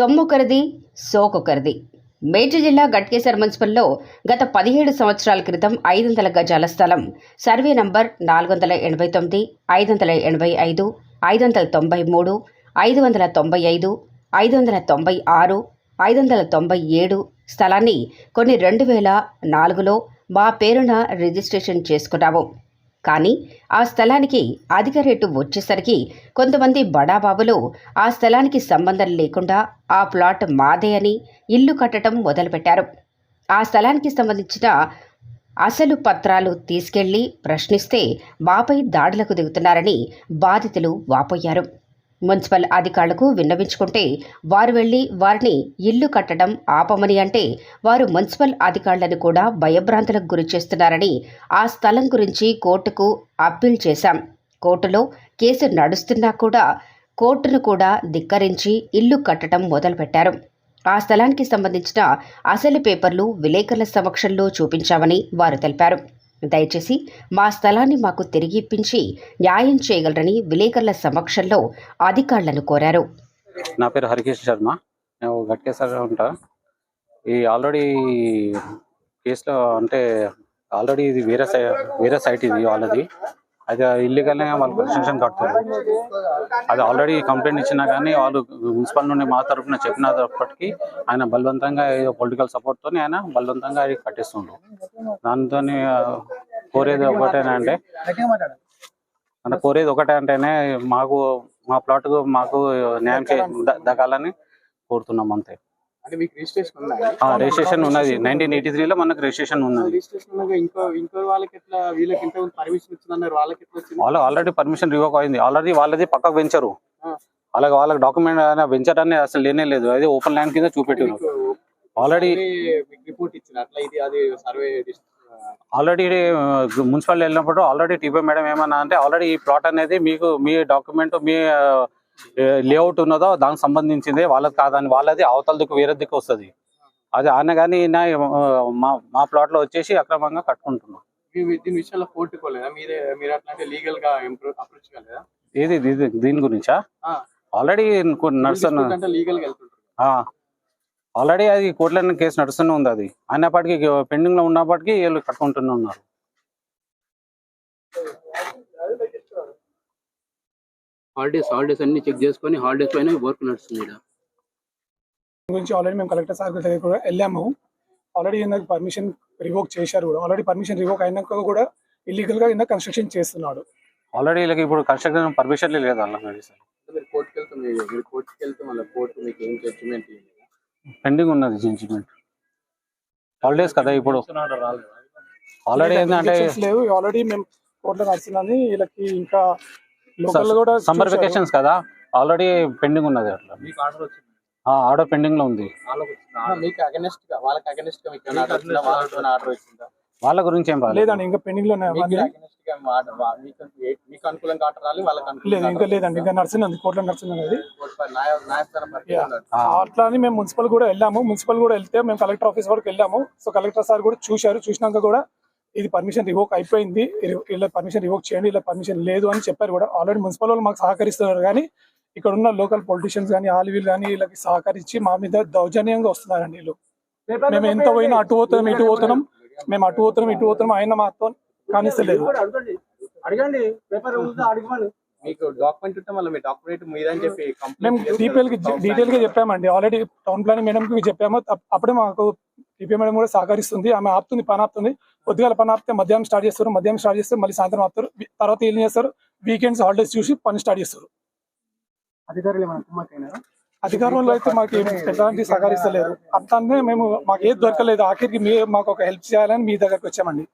సొమ్మొకరిది సోకొకరిది. మేడ్చల్ జిల్లా గట్కేసర్ మున్సిపల్లో గత పదిహేడు సంవత్సరాల క్రితం ఐదు వందల గజాల స్థలం. సర్వే నంబర్ నాలుగు వందల ఎనభై తొమ్మిది ఐదు వందల ఎనభై ఐదు ఐదు వందల తొంభై మూడు ఐదు వందల తొంభై ఐదు ఐదు వందల తొంభై ఆరు ఐదు వందల తొంభై ఏడు స్థలాన్ని కొన్ని రెండు వేల నాలుగులో మా పేరున రిజిస్ట్రేషన్ చేసుకున్నాము. కానీ ఆ స్థలానికి అధిక రేటు వచ్చేసరికి కొంతమంది బడాబాబులు ఆ స్థలానికి సంబంధం లేకుండా ఆ ప్లాట్ మాదే అని ఇల్లు కట్టడం మొదలుపెట్టారు. ఆ స్థలానికి సంబంధించిన అసలు పత్రాలు తీసుకెళ్ళి ప్రశ్నిస్తే మాపై దాడులకు దిగుతున్నారని బాధితులు వాపోయారు. మున్సిపల్ అధికారులకు విన్నవించుకుంటే వారు వెళ్ళి వారిని ఇల్లు కట్టడం ఆపమని అంటే వారు మున్సిపల్ అధికారులను కూడా భయభ్రాంతులకు గురి చేస్తున్నారని ఆ స్థలం గురించి కోర్టుకు అప్పీల్ చేశాం. కోర్టులో కేసు నడుస్తున్నా కూడా కోర్టును కూడా ధిక్కరించి ఇల్లు కట్టడం మొదలుపెట్టారు. ఆ స్థలానికి సంబంధించిన అసలు పేపర్లు విలేకరుల సమక్షంలో చూపించామని వారు తెలిపారు. దయచేసి మా స్థలాన్ని మాకు తిరిగి ఇప్పించి న్యాయం చేయగలరని విలేకరుల సమక్షంలో అధికారులను కోరారు. నా పేరు హరికేష్ శర్మ. నేను గట్కేసర్ ఉంటా. ఈ ఆల్రెడీ కేసులో అంటే ఆల్రెడీ ఇది వేరే సై వేరే సైట్ ఇది వాళ్ళది. అది ఇల్లీగల్గా వాళ్ళు కన్స్ట్రక్షన్ కడుతున్నారు. అది ఆల్రెడీ కంప్లైంట్ ఇచ్చినా కానీ వాళ్ళు మున్సిపల్ నుండి మా తరఫున చెప్పినప్పటికీ ఆయన బలవంతంగా ఏదో పొలిటికల్ సపోర్ట్తో ఆయన బలవంతంగా అది కట్టిస్తుండ్రు. దాంతో కోరేది ఒకటేనంటే అంటే కోరేది ఒకటే అంటేనే మాకు మా ప్లాట్ మాకు న్యాయం చే కోరుతున్నాం అంతే. రిజిస్ట్రేషన్ ఉన్నది. నైన్టీన్ ఎయిటీ త్రీలో మనకు రిజిస్ట్రేషన్ ఉన్నది. వాళ్ళకి వాళ్ళు ఆల్రెడీ పర్మిషన్ రివోక్ అయింది. ఆల్రెడీ వాళ్ళది పక్కకు వెంచరు. అలాగే వాళ్ళకి డాక్యుమెంట్ వెంచర్ అనేది అసలు లేనే లేదు. అది ఓపెన్ ల్యాండ్ కింద చూపెట్టారు. ఆల్రెడీ రిపోర్ట్ అది సర్వే ఆల్రెడీ మున్సిపల్ వెళ్ళినప్పుడు ఆల్రెడీ టీపీ మేడం ఏమన్నా అంటే ఆల్రెడీ ఈ ప్లాట్ అనేది మీకు మీ డాక్యుమెంట్ మీ లేఅవుట్ ఉన్నదో దానికి సంబంధించింది వాళ్ళది కాదని వాళ్ళది అవతల దిక్కు వేరే దిక్కు వస్తుంది. అది ఆయన కానీ మా మా ప్లాట్లో వచ్చేసి అక్రమంగా కట్టుకుంటున్నాం. దీని విషయంలో కోర్టుకోలేదా మీరే మీరు లీగల్గా అప్రోచ్ కాలేదా ఇది ఇది దీని గురించా. ఆల్రెడీ నడుస్తున్న లీగల్ ఆల్రెడీ అది కోర్టులో కేసు నడుస్తూనే ఉంది అది. అయినప్పటికీ పెండింగ్లో ఉన్నప్పటికీ వీళ్ళు కట్టుకుంటూనే ఉన్నారు. హాలిడేస్ హాలిడేస్ అన్ని చెక్ చేసుకొని హాలిడేస్ పైన వర్క్ నడుస్తుంది ఈడ. గురించి ఆల్రెడీ మేము కలెక్టర్ సార్ దగ్గర కూడా వెళ్ళాము. ఆల్రెడీ ఇందాక పర్మిషన్ రివోక్ చేశారు కూడా. ఆల్రెడీ పర్మిషన్ రివోక్ అయినాక కూడా ఇల్లీగల్గా ఇందాక కన్స్ట్రక్షన్ చేస్తున్నాడు. ఆల్రెడీ వీళ్ళకి ఇప్పుడు కన్స్ట్రక్షన్ పర్మిషన్ లేదు మీరు కోర్టుకి వెళ్తే మీరు కోర్టుకి వెళ్తే మళ్ళీ కోర్టు మీకు ఏం జడ్జిమెంట్ పెండింగ్ ఉన్నది జడ్జిమెంట్ హాలిడేస్ కదా ఇప్పుడు. ఆల్రెడీ ఏంటంటే లేవు. ఆల్రెడీ మేము కోర్టులో నడుస్తుందని వీళ్ళకి ఇంకా సమ్మర్. వెకేషన్స్ కదా? ఆల్రెడీ పెండింగ్ ఉన్నది అట్లా. ఆర్డర్ వచ్చింది? ఆర్డర్ పెండింగ్లో ఉంది. వాళ్ళకి వచ్చిందా? మీకు అగనెస్ట్గా వాళ్ళకి అగనెస్ట్గా మీకు ఆర్డర్ వచ్చిందా? వాళ్ళకి ఆర్డర్ వచ్చిందా? వాళ్ళ గురించి ఏం రాలేదు. లేదండి ఇంకా పెండింగ్లోనే మీకు అనుకూలంగా ఆర్డర్ రాలి వాళ్ళకి లేదు అనుకూలంగా ఇంకా లేదండి ఇంకా. ఉన్నది. ఆ, అట్లా అని మేము మున్సిపల్ కూడా వెళ్ళాము. మున్సిపల్ కూడా వెళ్తే మేము కలెక్టర్ ఆఫీస్ వరకు వెళ్ళాము. సో కలెక్టర్ సార్ కూడా చూశారు చూసినాక కూడా ఇది పర్మిషన్ రివోక్ అయిపోయింది. ఇలా పర్మిషన్ రివోక్ చేయండి ఇలా పర్మిషన్ లేదు అని చెప్పారు కూడా. ఆల్రెడీ మున్సిపల్ వాళ్ళు మాకు సహకరిస్తున్నారు కానీ ఇక్కడ ఉన్న లోకల్ పొలిటీషియన్స్ కానీ ఆల్ వీళ్ళు కానీ వీళ్ళకి సహకరించి మా మీద దౌర్జన్యంగా వస్తున్నారండి వీళ్ళు. మేము ఎంత పోయినా అటు పోతున్నాం ఇటు పోతున్నాం. మేము అటు పోతున్నాం ఇటు పోతున్నాం. ఆయన మాతో కానిస్తలేదు. అడగండి. పేపర్ అడగమని మీకు డాక్యుమెంట్ ఉంటే మళ్ళీ మీ డాక్యుమెంట్ మీదని చెప్పి మేము డీటెయిల్గా చెప్పామండి. ఆల్రెడీ టౌన్ ప్లానింగ్ మేడం కి చెప్పాము. అప్- అప్పుడే మాకు టీపీ మేడం కూడా సహకరిస్తుంది. ఆమె ఆపుతుంది పని ఆపుతుంది. పొద్దుగాల పని ఆపితే మధ్యాహ్నం స్టార్ట్ చేస్తారు. మధ్యాహ్నం స్టార్ట్ చేస్తే మళ్ళీ సాయంత్రం ఆపుతారు. తర్వాత ఏం చేస్తారు? వీకెండ్స్ హాలిడేస్ చూసి పని స్టార్ట్ చేస్తారు. అధికారులు అయితే మాకు ఎలాంటి సహకరిస్తలేరు అట్లానే మేము మాకు ఏది దొరకలేదు. ఆఖరికి మీ మాకు ఒక హెల్ప్ చేయాలని మీ దగ్గరకు వచ్చామండి.